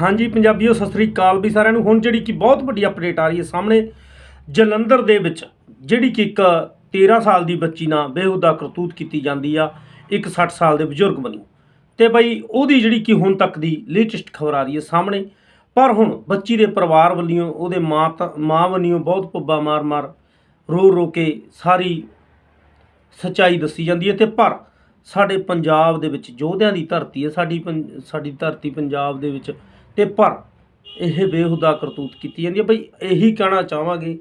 ਹਾਂਜੀ, ਪੰਜਾਬੀਓ, ਸਤਿ ਸ੍ਰੀ ਅਕਾਲ ਵੀ ਸਾਰਿਆਂ ਨੂੰ। ਹੁਣ ਜਿਹੜੀ ਕਿ ਬਹੁਤ ਵੱਡੀ ਅਪਡੇਟ ਆ ਰਹੀ ਹੈ ਸਾਹਮਣੇ, ਜਲੰਧਰ ਦੇ ਵਿੱਚ, ਜਿਹੜੀ ਕਿ ਇੱਕ 13 ਸਾਲ ਦੀ ਬੱਚੀ ਨਾਲ ਬੇਹੁਦਾ ਕਰਤੂਤ ਕੀਤੀ ਜਾਂਦੀ ਆ, ਇੱਕ 60 ਸਾਲ ਦੇ ਬਜ਼ੁਰਗ ਵੱਲੋਂ। ਤੇ ਬਈ, ਉਹਦੀ ਜਿਹੜੀ ਕਿ ਹੁਣ ਤੱਕ ਦੀ ਲੇਟੈਸਟ ਖਬਰ ਆ ਰਹੀ ਹੈ ਸਾਹਮਣੇ। ਪਰ ਹੁਣ ਬੱਚੀ ਦੇ ਪਰਿਵਾਰ ਵੱਲੋਂ, ਉਹਦੇ ਮਾਂ ਤ- ਮਾਂ ਵੱਲੋਂ ਬਹੁਤ ਪੁੱਬਾ ਮਾਰ-ਮਾਰ ਰੋ ਰੋ ਕੇ ਸਾਰੀ ਸੱਚਾਈ ਦੱਸੀ ਜਾਂਦੀ ਹੈ। ਤੇ ਪਰ ਸਾਡੇ ਪੰਜਾਬ ਦੇ ਵਿੱਚ ਯੋਧਿਆਂ ਦੀ ਧਰਤੀ ਹੈ, ਸਾਡੀ ਪੰ- ਸਾਡੀ ਧਰਤੀ ਪੰਜਾਬ ਦੇ ਵਿੱਚ ਤੇ ਪਰ ਇਹ ਬੇਹੁਦਾ ਕਰਤੂਤ ਕੀਤੀ ਜਾਂਦੀ ਹੈ। ਬਈ ਇਹੀ ਕਹਿਣਾ ਚਾਹਾਂਗੇ,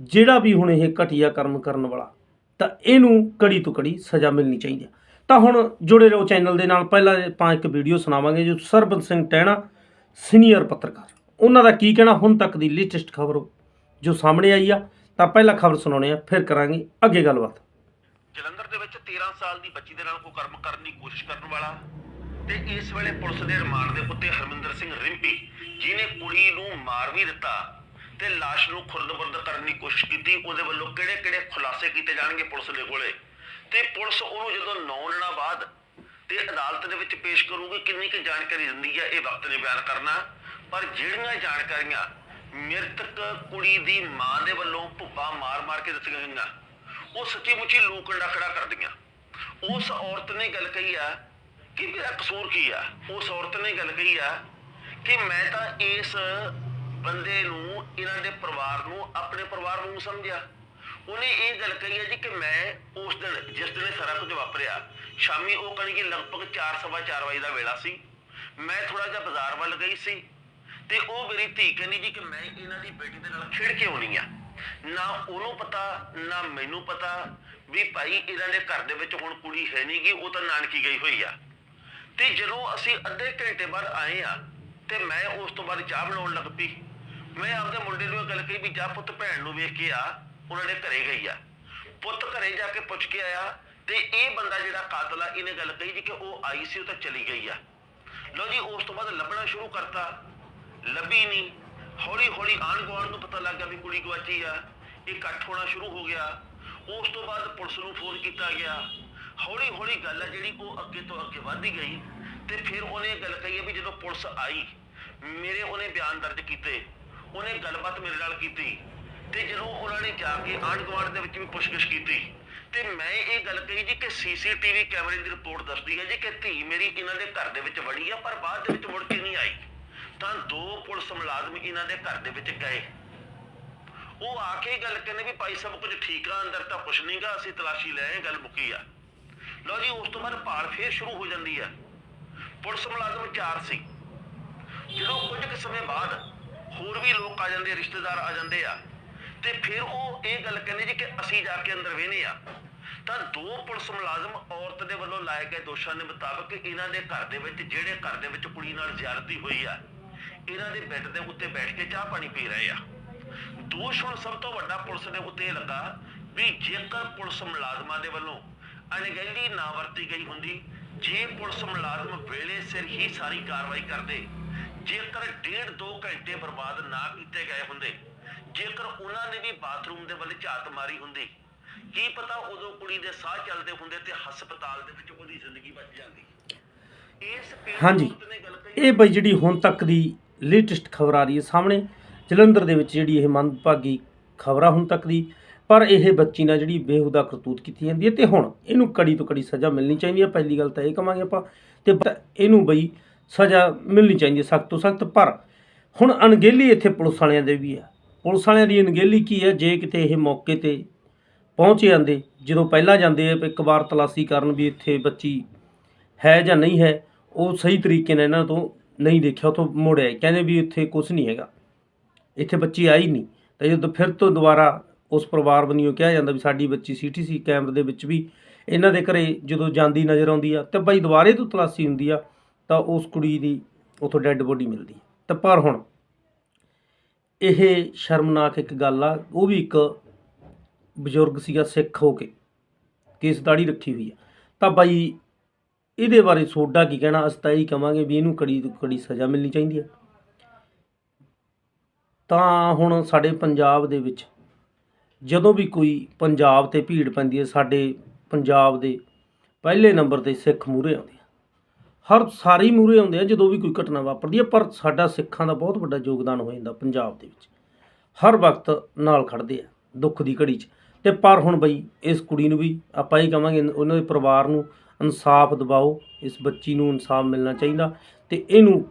ਜਿਹੜਾ ਵੀ ਹੁਣ ਇਹ ਘਟੀਆ ਕਰਮ ਕਰਨ ਵਾਲਾ, ਤਾਂ ਇਹਨੂੰ ਕੜੀ ਤੋਂ ਕੜੀ ਸਜ਼ਾ ਮਿਲਣੀ ਚਾਹੀਦੀ ਹੈ। ਤਾਂ ਹੁਣ ਜੁੜੇ ਰਹੋ ਚੈਨਲ ਦੇ ਨਾਲ, ਪਹਿਲਾਂ ਆਪਾਂ ਇੱਕ ਵੀਡੀਓ ਸੁਣਾਵਾਂਗੇ ਜੋ ਸਰਬਤ ਸਿੰਘ ਟਹਿਣਾ ਸੀਨੀਅਰ ਪੱਤਰਕਾਰ। ਉਹਨਾਂ ਦਾ ਕੀ ਕਹਿਣਾ, ਹੁਣ ਤੱਕ ਦੀ ਲੇਟੈਸਟ ਖਬਰ ਜੋ ਸਾਹਮਣੇ ਆਈ ਆ, ਤਾਂ ਪਹਿਲਾਂ ਖਬਰ ਸੁਣਾਉਣੇ ਆ, ਫਿਰ ਕਰਾਂਗੇ ਅੱਗੇ ਗੱਲਬਾਤ। ਜਲੰਧਰ ਦੇ ਵਿੱਚ 13 ਸਾਲ ਦੀ ਬੱਚੀ ਦੇ ਨਾਲ ਕੋਈ ਕਰਮ ਕਰਨ ਦੀ ਕੋਸ਼ਿਸ਼ ਕਰਨ ਵਾਲਾ ਤੇ ਇਸ ਵੇਲੇ ਪੁਲਿਸ ਦੇ ਰਿਮਾਂਡ ਦੇ ਉੱਤੇ ਹਰਮਿੰਦਰ ਸਿੰਘ ਰਿੰਪੀ ਜਿਨੇ ਕੁੜੀ ਨੂੰ ਮਾਰ ਵੀ ਦਿੱਤਾ ਤੇ ਲਾਸ਼ ਨੂੰ ਖੁਰਦ-ਬੁਰਦ ਕਰਨ ਦੀ ਕੋਸ਼ਿਸ਼ ਕੀਤੀ, ਉਹਦੇ ਵੱਲੋਂ ਕਿਹੜੇ-ਕਿਹੜੇ ਖੁਲਾਸੇ ਕੀਤੇ ਜਾਣਗੇ ਪੁਲਿਸ ਦੇ ਕੋਲੇ? ਤੇ ਪੁਲਿਸ ਉਹਨੂੰ ਜਦੋਂ 9 ਦਿਨਾਂ ਬਾਅਦ ਤੇ ਅਦਾਲਤ ਦੇ ਵਿੱਚ ਪੇਸ਼ ਕਰੂਗੀ ਕਿੰਨੀ ਕੁ ਜਾਣਕਾਰੀ ਦਿੰਦੀ ਹੈ ਇਹ ਵਕਤ ਨੇ ਬਿਆਨ ਕਰਨਾ। ਪਰ ਜਿਹੜੀਆਂ ਜਾਣਕਾਰੀਆਂ ਮ੍ਰਿਤਕ ਕੁੜੀ ਦੀ ਮਾਂ ਦੇ ਵੱਲੋਂ ਭੁੱਬਾ ਮਾਰ-ਮਾਰ ਕੇ ਦਿੱਤੀਆਂ ਗਈਆਂ, ਉਹ ਸੱਚੀ ਮੁੱਚੀ ਲੋਕ ਖੜਾ ਕਰਦੀਆਂ। ਉਸ ਔਰਤ ਨੇ ਗੱਲ ਕਹੀ ਆ ਕਿ ਮੇਰਾ ਕਸੂਰ ਕੀ ਆ? ਉਸ ਔਰਤ ਨੇ ਗੱਲ ਕਹੀ ਆ ਕਿ ਮੈਂ ਤਾਂ ਇਸ ਬੰਦੇ ਨੂੰ, ਇਹਨਾਂ ਦੇ ਪਰਿਵਾਰ ਨੂੰ, ਆਪਣੇ ਪਰਿਵਾਰ ਨੂੰ ਸਮਝਿਆ। ਉਹਨੇ ਇਹ ਗੱਲ ਕਹੀ ਹੈ ਜੀ ਕਿ ਮੈਂ ਉਸ ਦਿਨ, ਜਿਸ ਦਿਨ ਸਾਰਾ ਕੁਝ ਵਾਪਰਿਆ, ਸ਼ਾਮੀ ਉਹ ਕਣੀ ਕਿ ਲਗਭਗ 4:30 ਵਜੇ ਦਾ ਵੇਲਾ ਸੀ। ਮੈਂ ਥੋੜਾ ਜਿਹਾ ਬਾਜ਼ਾਰ ਵੱਲ ਗਈ ਸੀ ਤੇ ਉਹ ਮੇਰੀ ਧੀ ਕਹਿੰਦੀ ਜੀ ਕਿ ਮੈਂ ਇਹਨਾਂ ਦੀ ਬੇਟੀ ਦੇ ਨਾਲ ਖੇਡ ਕੇ ਆਉਣੀ ਆ। ਨਾ ਉਹਨੂੰ ਪਤਾ, ਨਾ ਮੈਨੂੰ ਪਤਾ ਵੀ ਭਾਈ ਇਹਨਾਂ ਦੇ ਘਰ ਦੇ ਵਿੱਚ ਹੁਣ ਕੁੜੀ ਹੈ ਨਹੀਂਗੀ ਉਹ ਤਾਂ ਨਾਨਕੀ ਗਈ ਹੋਈ ਆ। ਤੇ ਜਦੋਂ ਅਸੀਂ ਅੱਧੇ ਘੰਟੇ ਬਾਅਦ ਆਏ ਆ, ਤੇ ਮੈਂ ਉਸ ਤੋਂ ਬਾਅਦ ਚਾਹ ਬਣਾਉਣ ਲੱਗ ਪਈ। ਮੈਂ ਆਪਦੇ ਮੁੰਡੇ ਨੂੰ ਇਹ ਗੱਲ ਕਹੀ ਵੀ ਜਾ ਪੁੱਤ ਭੈਣ ਨੂੰ ਵੇਖ ਕੇ ਆ, ਉਹਨਾਂ ਦੇ ਘਰੇ ਗਈ ਆ। ਪੁੱਤ ਘਰੇ ਜਾ ਕੇ ਪੁੱਛ ਕੇ ਆਇਆ ਤੇ ਇਹ ਬੰਦਾ ਜਿਹੜਾ ਕਾਤਲ ਆ, ਇਹਨੇ ਗੱਲ ਕਹੀ ਜੀ ਕਿ ਉਹ ਆਈ ਸੀ, ਉਹ ਤਾਂ ਚਲੀ ਗਈ ਆ। ਲਓ ਜੀ, ਉਸ ਤੋਂ ਬਾਅਦ ਲੱਭਣਾ ਸ਼ੁਰੂ ਕਰਤਾ। ਲੱਭੀ ਨਹੀਂ। ਹੌਲੀ ਹੌਲੀ ਆਣ ਗੁਆਂਢ ਨੂੰ ਪਤਾ ਲੱਗ ਗਿਆ ਵੀ ਕੁੜੀ ਗਵਾਚੀ ਆ। ਇਹ ਇਕੱਠ ਹੋਣਾ ਸ਼ੁਰੂ ਹੋ ਗਿਆ। ਉਸ ਤੋਂ ਬਾਅਦ ਪੁਲਿਸ ਨੂੰ ਫੋਨ ਕੀਤਾ ਗਿਆ। ਹੌਲੀ ਹੌਲੀ ਗੱਲ ਆ ਜਿਹੜੀ ਉਹ ਅੱਗੇ ਤੋਂ ਅੱਗੇ ਵਧਦੀ ਗਈ ਤੇ ਫਿਰ ਉਹਨੇ ਗੱਲ ਕਹੀ ਹੈ ਵੀ ਜਦੋਂ ਪੁਲਿਸ ਆਈ, ਮੇਰੇ ਉਹਨੇ ਬਿਆਨ ਦਰਜ ਕੀਤੇ, ਉਹਨੇ ਗੱਲਬਾਤ ਮੇਰੇ ਨਾਲ ਕੀਤੀ ਤੇ ਜਦੋਂ ਉਹਨਾਂ ਨੇ ਜਾ ਕੇ ਆਂਢ ਗੁਆਂਢ ਦੇ ਵਿੱਚ ਵੀ ਪੁੱਛਗਿੱਛ ਕੀਤੀ ਤੇ ਮੈਂ ਇਹ ਗੱਲ ਕਹੀ ਜੀ ਕਿ ਸੀਸੀਟੀਵੀ ਕੈਮਰੇ ਦੀ ਰਿਪੋਰਟ ਦੱਸਦੀ ਹੈ ਜੀ ਕਿ ਧੀ ਮੇਰੀ ਇਹਨਾਂ ਦੇ ਘਰ ਦੇ ਵਿੱਚ ਵੜੀ ਆ ਪਰ ਬਾਅਦ ਦੇ ਵਿੱਚ ਮੁੜ ਕੇ ਨਹੀਂ ਆਈ। ਤਾਂ ਦੋ ਪੁਲਿਸ ਮੁਲਾਜ਼ਮ ਇਹਨਾਂ ਦੇ ਘਰ ਦੇ ਵਿੱਚ ਗਏ। ਉਹ ਆ ਕੇ ਗੱਲ ਕਹਿੰਦੇ ਵੀ ਭਾਈ ਸਭ ਕੁਝ ਠੀਕ ਆ, ਅੰਦਰ ਤਾਂ ਕੁਝ ਨਹੀਂਗਾ ਅਸੀਂ ਤਲਾਸ਼ੀ ਲੈ ਗੱਲ ਮੁੱਕੀ ਆ। ਲਓ ਜੀ, ਉਸ ਤੋਂ ਬਾਅਦ ਭਾਲ ਫੇਰ ਸ਼ੁਰੂ ਹੋ ਜਾਂਦੀ ਆ। ਪੁਲਿਸ ਮੁਲਾਜ਼ਮ ਚਾਰ ਸੀ। ਜਦੋਂ ਕੁਝ ਕੁ ਸਮੇਂ ਬਾਅਦ ਹੋਰ ਵੀ ਲੋਕ ਆ ਜਾਂਦੇ, ਰਿਸ਼ਤੇਦਾਰ ਆ ਜਾਂਦੇ ਆ, ਤੇ ਫਿਰ ਉਹ ਇਹ ਗੱਲ ਕਹਿੰਦੇ ਜੀ ਕਿ ਅਸੀਂ ਜਾ ਕੇ ਅੰਦਰ ਵੇਹਨੇ ਆ। ਤਾਂ ਦੋ ਪੁਲਿਸ ਮੁਲਾਜ਼ਮ ਔਰਤ ਦੇ ਵੱਲੋਂ ਲਾਏ ਗਏ ਦੋਸ਼ਾਂ ਦੇ ਮੁਤਾਬਕ ਇਹਨਾਂ ਦੇ ਘਰ ਦੇ ਵਿੱਚ, ਜਿਹੜੇ ਘਰ ਦੇ ਵਿੱਚ ਕੁੜੀ ਨਾਲ ਜ਼ਿਆਦਤੀ ਹੋਈ ਆ, ਇਹਨਾਂ ਦੇ ਬੈੱਡ ਦੇ ਉੱਤੇ ਬੈਠ ਕੇ ਚਾਹ ਪਾਣੀ ਪੀ ਰਹੇ ਆ। ਦੋਸ਼ ਹੁਣ ਸਭ ਤੋਂ ਵੱਡਾ ਪੁਲਿਸ ਦੇ ਉੱਤੇ ਇਹ ਲੱਗਾ ਵੀ ਜੇਕਰ ਪੁਲਿਸ ਮੁਲਾਜ਼ਮਾਂ ਦੇ ਵੱਲੋਂ ਅਣਗਹਿਲੀ ਨਾ ਵਰਤੀ ਗਈ ਹੁੰਦੀ ਜੇ ਪੁਲਿਸ ਮੁਲਾਜ਼ਮ ਵੇਲੇ ਸਿਰ ਹੀ ਸਾਰੀ ਕਾਰਵਾਈ ਕਰਦੇ ਜੇਕਰ ਡੇਢ ਦੋ ਘੰਟੇ ਬਰਬਾਦ ਨਾ ਕੀਤੇ ਗਏ ਹੁੰਦੇ ਜੇਕਰ ਉਹਨਾਂ ਨੇ ਵੀ ਬਾਥਰੂਮ ਦੇ ਵੱਲ ਝਾਤ ਮਾਰੀ ਹੁੰਦੀ ਕੀ ਪਤਾ ਉਦੋਂ ਕੁੜੀ ਦੇ ਸਾਹ ਚੱਲਦੇ ਹੁੰਦੇ ਤੇ ਹਸਪਤਾਲ ਦੇ ਵਿੱਚ ਉਹਦੀ ਜ਼ਿੰਦਗੀ ਬਚ ਜਾਂਦੀ। ਹਾਂਜੀ ਇਹ ਬਈ ਜਿਹੜੀ ਹੁਣ ਤੱਕ ਦੀ ਲੇਟੈਸਟ ਖਬਰ ਆ ਰਹੀ ਹੈ ਸਾਹਮਣੇ ਜਲੰਧਰ ਦੇ ਵਿੱਚ ਜਿਹੜੀ ਇਹ ਮੰਦਭਾਗੀ ਖਬਰ ਹੁਣ ਤੱਕ ਦੀ ਪਰ ਇਹ ਬੱਚੀ ਨਾਲ ਜਿਹੜੀ ਬੇਹੁਦਾ ਕਰਤੂਤ ਕੀਤੀ ਜਾਂਦੀ ਹੈ ਤੇ ਹੁਣ ਇਹਨੂੰ ਕੜੀ ਤੋਂ ਕੜੀ ਸਜ਼ਾ ਮਿਲਣੀ ਚਾਹੀਦੀ ਹੈ। ਪਹਿਲੀ ਗੱਲ ਤਾਂ ਇਹ ਕਵਾਂਗੇ ਆਪਾਂ ਤੇ ਇਹਨੂੰ ਬਈ ਸਜ਼ਾ ਮਿਲਣੀ ਚਾਹੀਦੀ ਹੈ ਸਖਤ ਤੋਂ ਸਖਤ। ਪਰ ਹੁਣ ਅਣਗਹਿਲੀ ਇੱਥੇ ਪੁਲਿਸ ਵਾਲਿਆਂ ਦੇ ਵੀ ਆ। ਪੁਲਿਸ ਵਾਲਿਆਂ ਦੀ ਅਣਗਹਿਲੀ ਕੀ ਹੈ? ਜੇ ਕਿਤੇ ਇਹ ਮੌਕੇ ਤੇ ਪਹੁੰਚ ਜਾਂਦੇ, ਜਦੋਂ ਪਹਿਲਾਂ ਜਾਂਦੇ ਇੱਕ ਵਾਰ ਤਲਾਸ਼ੀ ਕਰਨ ਵੀ ਇੱਥੇ ਬੱਚੀ ਹੈ ਜਾਂ ਨਹੀਂ ਹੈ, ਉਹ ਸਹੀ ਤਰੀਕੇ ਨਾਲ ਇਹਨਾਂ ਤੋਂ ਨਹੀਂ ਦੇਖਿਆ ਉਥੋਂ ਮੁੜਿਆ ਕਹਿੰਦੇ ਵੀ ਇੱਥੇ ਕੁਝ ਨਹੀਂ ਹੈਗਾ। ਇੱਥੇ ਬੱਚੀ ਆਈ ਨਹੀਂ। ਤਾਂ ਜਦੋਂ ਫਿਰ ਤੋਂ ਦੁਬਾਰਾ ਉਸ ਪਰਿਵਾਰ ਵੱਲੋਂ ਕਿਹਾ ਜਾਂਦਾ ਵੀ ਸਾਡੀ ਬੱਚੀ ਸੀਟੀਸੀ ਕੈਮਰੇ ਦੇ ਵਿੱਚ ਵੀ ਇਹਨਾਂ ਦੇ ਘਰੇ ਜਦੋਂ ਜਾਂਦੀ ਨਜ਼ਰ ਆਉਂਦੀ ਆ ਤੇ ਬਾਈ ਦੁਬਾਰੇ ਤੋਂ ਤਲਾਸ਼ੀ ਹੁੰਦੀ ਆ ਤਾਂ ਉਸ ਕੁੜੀ ਦੀ ਉਥੋਂ ਡੈੱਡ ਬੋਡੀ ਮਿਲਦੀ ਆ। ਤਾਂ ਪਰ ਹੁਣ ਇਹ ਸ਼ਰਮਨਾਕ ਇੱਕ ਗੱਲ ਆ, ਉਹ ਵੀ ਇੱਕ ਬਜ਼ੁਰਗ ਸੀਗਾ ਸਿੱਖ ਹੋ ਕੇ, ਕੇਸ ਦਾੜੀ ਰੱਖੀ ਹੋਈ ਆ। ਤਾਂ ਬਾਈ ਇਹਦੇ ਬਾਰੇ ਸੋਡਾ ਕੀ ਕਹਿਣਾ, ਅਸੀਂ ਤਾਂ ਇਹੀ ਕਵਾਂਗੇ ਵੀ ਇਹਨੂੰ ਕੜੀ ਤੋਂ ਕੜੀ ਸਜ਼ਾ ਮਿਲਣੀ ਚਾਹੀਦੀ ਹੈ ਤਾਂ ਹੁਣ ਸਾਡੇ ਪੰਜਾਬ ਦੇ ਵਿੱਚ ਜਦੋਂ ਵੀ ਕੋਈ ਪੰਜਾਬ ਤੇ ਭੀੜ ਪੈਂਦੀ ਹੈ, ਸਾਡੇ ਪੰਜਾਬ ਦੇ ਪਹਿਲੇ ਨੰਬਰ ਤੇ ਸਿੱਖ ਮੂਹਰੇ ਆਉਂਦੇ ਆ। ਹਰ ਸਾਰੇ ਮੂਹਰੇ ਆਉਂਦੇ ਆ, ਜਦੋਂ ਵੀ ਕੋਈ ਘਟਨਾ ਵਾਪਰਦੀ ਹੈ, ਪਰ ਸਾਡਾ ਸਿੱਖਾਂ ਦਾ ਬਹੁਤ ਵੱਡਾ ਯੋਗਦਾਨ ਹੋ ਜਾਂਦਾ ਪੰਜਾਬ ਦੇ ਵਿੱਚ। ਹਰ ਵਕਤ ਨਾਲ ਖੜਦੇ ਆ, ਦੁੱਖ ਦੀ ਘੜੀ 'ਚ। ਤੇ ਪਰ ਹੁਣ ਬਈ, ਇਸ ਕੁੜੀ ਨੂੰ ਵੀ ਆਪਾਂ ਇਹ ਕਵਾਂਗੇ ਉਹਨਾਂ ਦੇ ਪਰਿਵਾਰ ਨੂੰ ਇਨਸਾਫ ਦਿਵਾਓ, ਇਸ ਬੱਚੀ ਨੂੰ ਇਨਸਾਫ ਮਿਲਣਾ ਚਾਹੀਦਾ ਤੇ ਇਹਨੂੰ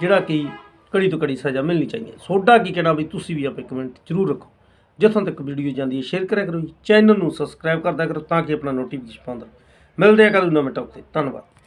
ਜਿਹੜਾ ਕਿ ਕੜੀ ਤੋਂ ਕੜੀ ਸਜ਼ਾ ਮਿਲਣੀ ਚਾਹੀਦੀ ਹੈ। ਸੋਡਾ ਕੀ ਕਹਿਣਾ ਵੀ ਤੁਸੀਂ ਵੀ ਆਪਣੇ ਕਮੈਂਟ ਜ਼ਰੂਰ ਰੱਖੋ। ਜਿੱਥੋਂ ਤੱਕ ਵੀਡੀਓ ਜਾਂਦੀ ਹੈ ਸ਼ੇਅਰ ਕਰਿਆ ਕਰੋ ਜੀ। ਚੈਨਲ ਨੂੰ ਸਬਸਕ੍ਰਾਈਬ ਕਰਦਾ ਕਰੋ ਤਾਂ ਕਿ ਆਪਣਾ ਨੋਟੀਫਿਕੇਸ਼ਨ ਪਾਉਂਦਾ ਮਿਲਦੇ ਆ ਕੱਲ ਨਵੇਂ ਟੌਪ ਤੇ। ਧੰਨਵਾਦ।